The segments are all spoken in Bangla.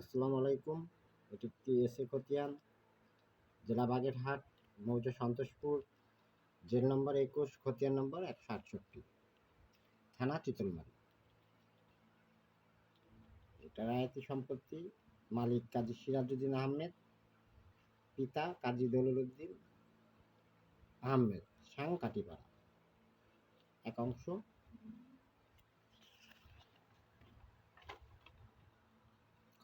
আসসালামু আলাইকুম। এটি একটি এসে খতিয়ান, জেলা বাগেরহাট, মৌজা সন্তোষপুর, জেল নম্বর একুশ, খতিয়ান নম্বর একশো আটষট্টি, থানা চিতলমারি। এটা রায়তি সম্পত্তি, মালিক কাজী সিরাজউদ্দিন আহমেদ, পিতা কাজী দলিল উদ্দিন আহমেদ সাং কাটিপাড়া এক অংশ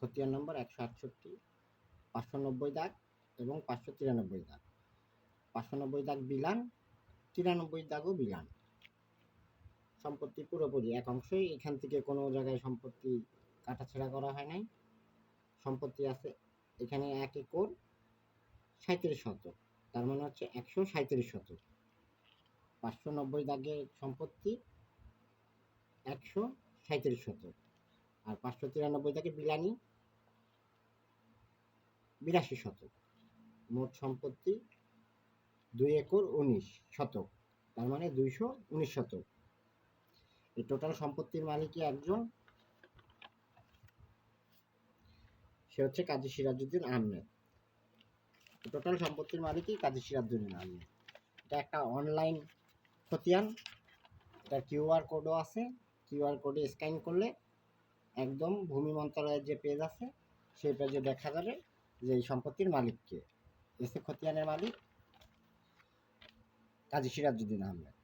খতিয়ান নম্বর একশো আটষট্টি, পাঁচশো নব্বই দাগ এবং পাঁচশো তিরানব্বই দাগ। পাঁচশো নব্বই দাগ বিলান, তিরানব্বই দাগও বিলান। সম্পত্তি পুরোপুরি এক অংশই, এখান থেকে কোনো জায়গায় সম্পত্তি কাটাছেড়া করা হয় নাই। সম্পত্তি আছে এখানে এক একর সাঁত্রিশ শতক, তার মানে হচ্ছে একশো সাঁত্রিশ শতক। পাঁচশো নব্বই দাগের সম্পত্তি একশো সাঁত্রিশ শতক। আর পাঁচশো তিরানব্বই দাগে বিলানি। বিরাশি শতক। মোট সম্পত্তি দুই একর উনিশ শতক। তার মানে দুইশো উনিশ শতক। এই টোটাল সম্পত্তির মালিকই একজন। সে হচ্ছে কাজী সিরাজউদ্দিন আহমেদ। টোটাল সম্পত্তির মালিকই কাজী সিরাজউদ্দিন আহমেদ। এটা একটা অনলাইন খতিয়ান। এটা কিউআর কোডও আছে। কিউআর কোডে স্ক্যান করলে একদম ভূমি মন্ত্রণালয়ের যে পেজ আছে, সেই পেজে দেখা যাবে যে এই সম্পত্তির মালিককে এসে খতিয়ানের মালিক কাজী সিরাজুদ্দিন আহমেদ।